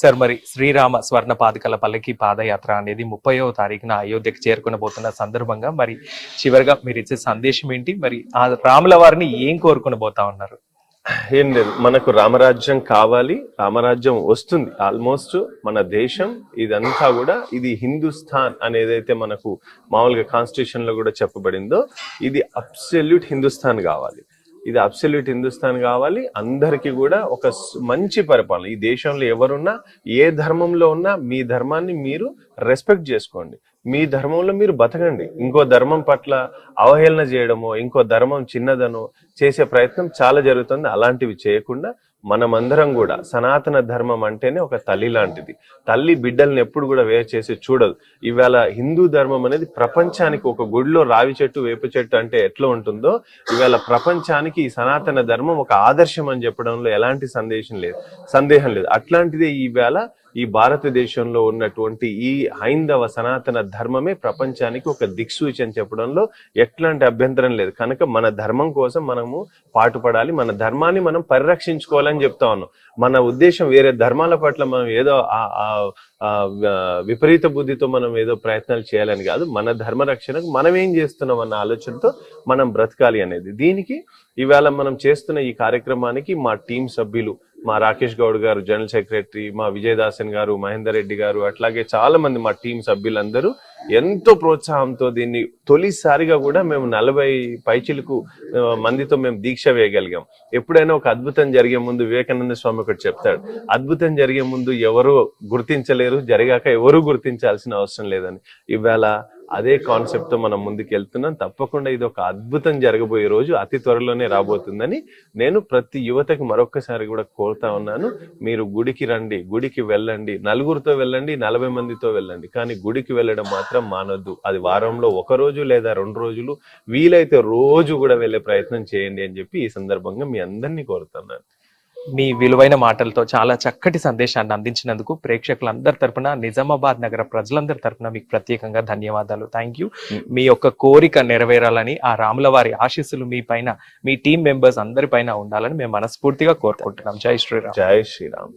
Sir మరి శ్రీరామ స్వర్ణ పాదుకల పల్లకి పాదయాత్ర అనేది ముప్పైవ తారీఖున అయోధ్యకి చేరుకునబోతున్న సందర్భంగా మరి చివరిగా మీరు ఇచ్చే సందేశం ఏంటి? మరి ఆ రాముల వారిని ఏం కోరుకుని పోతా ఉన్నారు? ఏం లేదు. మనకు రామరాజ్యం కావాలి రామరాజ్యం వస్తుంది. ఆల్మోస్ట్ మన దేశం ఇదంతా కూడా ఇది హిందుస్థాన్ అనేదైతే మనకు మామూలుగా కాన్స్టిట్యూషన్లో కూడా చెప్పబడిందో ఇది అబ్సల్యూట్ హిందుస్థాన్ కావాలి. ఇది అబ్సల్యూట్ హిందుస్థాన్ కావాలి. అందరికీ కూడా ఒక మంచి పరిపాలన. ఈ దేశంలో ఎవరున్నా ఏ ధర్మంలో ఉన్నా మీ ధర్మాన్ని మీరు రెస్పెక్ట్ చేసుకోండి. మీ ధర్మంలో మీరు బతకండి. ఇంకో ధర్మం పట్ల అవహేళన చేయడమో ఇంకో ధర్మం చిన్నదనో చేసే ప్రయత్నం చాలా జరుగుతుంది. అలాంటివి చేయకుండా మనమందరం కూడా సనాతన ధర్మం అంటేనే ఒక తల్లి లాంటిది. తల్లి బిడ్డల్ని ఎప్పుడు కూడా వేరు చేసి చూడదు. ఇవాళ హిందూ ధర్మం అనేది ప్రపంచానికి ఒక గుడిలో రావి చెట్టు వేప చెట్టు అంటే ఎట్లా ఉంటుందో ఇవాళ ప్రపంచానికి ఈ సనాతన ధర్మం ఒక ఆదర్శం అని చెప్పడంలో ఎలాంటి సందేశం లేదు సందేహం లేదు. అట్లాంటిదే ఈవేళ ఈ భారతదేశంలో ఉన్నటువంటి ఈ హైందవ సనాతన ధర్మమే ప్రపంచానికి ఒక దిక్సూచి అని చెప్పడంలో ఎట్లాంటి అభ్యంతరం లేదు. కనుక మన ధర్మం కోసం మనము పాటుపడాలి. మన ధర్మాన్ని మనం పరిరక్షించుకోవాలని చెప్తా ఉన్నాం. మన ఉద్దేశం వేరే ధర్మాల పట్ల మనం ఏదో ఆ- విపరీత బుద్ధితో మనం ఏదో ప్రయత్నాలు చేయాలని కాదు. మన ధర్మ రక్షణకు మనం ఏం చేస్తున్నాం అన్న ఆలోచనతో మనం బ్రతకాలి అనేది. దీనికి ఇవాళ మనం చేస్తున్న ఈ కార్యక్రమానికి మా టీం సభ్యులు మా రాకేష్ గౌడ్ గారు జనరల్ సెక్రటరీ మా విజయదాసన్ గారు మహేందర్ రెడ్డి గారు అట్లాగే చాలా మంది మా టీం సభ్యులందరూ ఎంతో ప్రోత్సాహంతో దీన్ని తొలిసారిగా కూడా మేము నలభై పైచిలకు మందితో మేము దీక్ష వేయగలిగాం. ఎప్పుడైనా ఒక అద్భుతం జరిగే ముందు వివేకానంద స్వామి ఒకటి చెప్తాడు అద్భుతం జరిగే ముందు ఎవరు గుర్తించలేరు జరిగాక ఎవరు గుర్తించాల్సిన అవసరం లేదని. ఇవాళ అదే కాన్సెప్ట్తో మనం ముందుకు వెళ్తున్నాం తప్పకుండా ఇది ఒక అద్భుతం జరగబోయే రోజు. అతి త్వరలోనే రాబోతుందని నేను ప్రతి యువతకి మరొక్కసారి కూడా కోరుతా ఉన్నాను. మీరు గుడికి రండి గుడికి వెళ్ళండి. నలుగురితో వెళ్ళండి నలభై మందితో వెళ్ళండి. కానీ గుడికి వెళ్ళడం మాత్రం మానొద్దు. అది వారంలో ఒక రోజు లేదా రెండు రోజులు. వీలైతే రోజు కూడా వెళ్ళే ప్రయత్నం చేయండి అని చెప్పి ఈ సందర్భంగా మీ అందరినీ కోరుతున్నాను. మీ విలువైన మాటలతో చాలా చక్కటి సందేశాన్ని అందించినందుకు ప్రేక్షకులందరి తరపున నిజామాబాద్ నగర ప్రజలందరి తరపున మీకు ప్రత్యేకంగా ధన్యవాదాలు. థ్యాంక్ యూ మీ యొక్క కోరిక నెరవేరాలని ఆ రాముల వారి ఆశీస్సులు మీ పైన మీ టీం మెంబర్స్ అందరి పైన ఉండాలని మేము మనస్ఫూర్తిగా కోరుకుంటున్నాం. జై శ్రీరామ్. జై శ్రీరామ్.